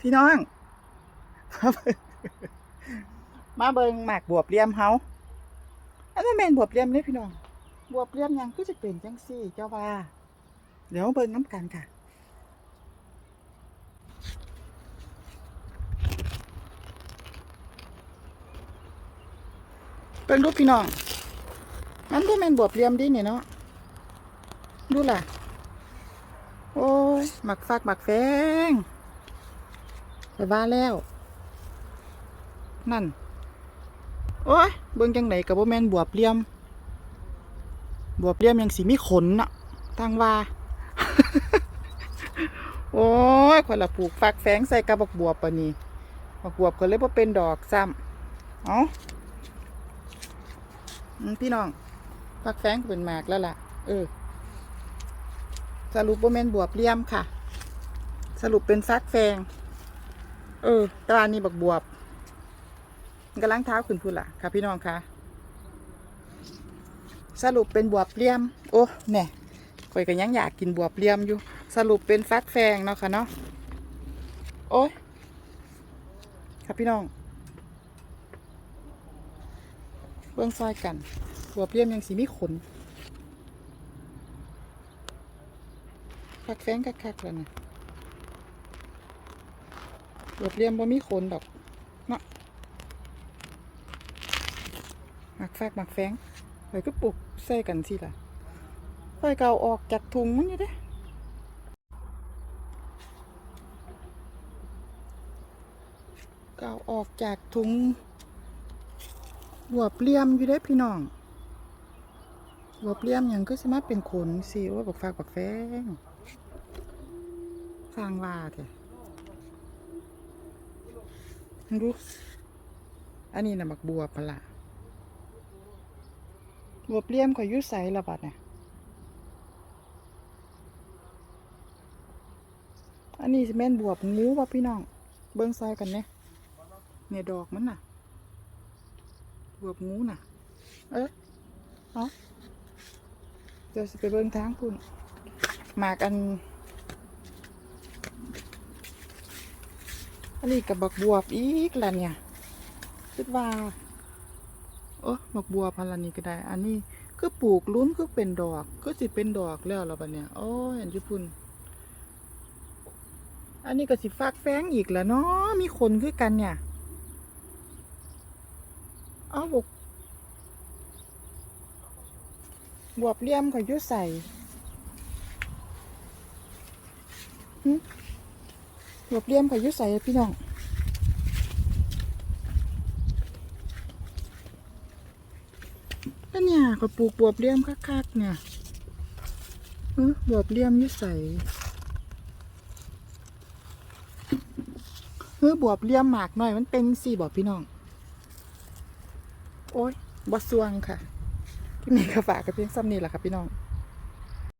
พี่น้อง มาเบิงหมากบวบเลียมเฮาอันนั้นแม่นบวบเลียมเลยพี่น้อง บวบเลียมยังก็จะเป็นจังซี่ เจ้าว่า เดี๋ยวเบิงน้ำกันค่ะเบิ่งดูพี่น้อง มันก็แม่นบวบเลียมดิเนี่ยเนาะ ดูล่ะ โอ้ยหมักฟักหมักแฟง ไปว่าแล้ว นั่น โอ้ยเบิ่งจังไหนกับบ่แม่นบวบเลียม บวบเลียมยังสิมีขนน่ะทางว่า โอ้ยคนละปลูกฟักแฟงใส่กระบอกบวบปะนี่บักบวบก็เลยบ่เป็นดอกซ้ำเอ้าอืมพี่น้องฟักแฟงก็เป็นหมากแล้วล่ะ เออ สรุปว่าแม่นบวบเลี่ยมค่ะ สรุปเป็นฟักแฟง เออตรานี่บักบวบกำลังเท้าขึ้นพูนล่ะค่ะพี่น้องคะสรุปเป็นบวบเลี่ยม โอ้แน่ข่อยก็ยังอยากกินบวบเลี่ยมอยู่ สรุปเป็นฟักแฟงเนาะค่ะเนาะโอ้ยค่ะพี่น้องเบื้องซอยกันบวบเลี่ยมยังสีมีขนคักแฟงคักๆแล้วนะ บวบเลี่ยมบ่มีขนดอกเนาะหมักแฟกหมักแฟงไปก็ปลูกใส่กันสิล่ะค่อยเกาออกจากถุงมันอยู่เด้เกาออกจากถุงบวบเลี่ยมอยู่เด้พี่น้องบวบเลี่ยมหยังก็สามารถเป็นขนสิว่าบักฟากบักแฟงสร้างว่าเถอะ ดูอันนี้นะบักบัวปละบัวบเลี่ยมขอยอยุ่ใสละบัดเนี่ยอันนี้แม่นบวบงูป่ะพี่น้อง เบิ้งซอยกันเนี่ยเนี่ยดอกมันน่ะ บวบงูน่ะ เอ๊ะเอาเดี๋ยวสิไปเบิ้งทางพุ่นหมากอัน อันนี้กับบักบวบอีกแล้วเนี่ยคิดว่าโอ้บักบวบพันละนี้ก็ได้ อันนี้ก็ปลูกลุ้นก็เป็นดอก ก็สิเป็นดอกแล้วล่ะบัดเนี่ยโอ้ยอันญี่ปุ่นอันนี้ก็สิฟากแฟงอีกแล้วเนาะมีคนคือกันเนี่ยเอาบกบวบเลี่ยมก็อยุ่ใส่ หึบวบเลี่ยมกับยุใส่พี่น้องก็เนี่ยก็ปลูกบวบเลี่ยมคักๆเนี่ยเออบวบเลี่ยมยุใส่เออบวบเลี่ยมหมากหน่อยมันเป็นสี่บอกพี่น้อง โอ้ยบสวงค่ะที่นี่ก็ฝากกับเพียงซ้ำนี่แหละค่ะพี่น้อง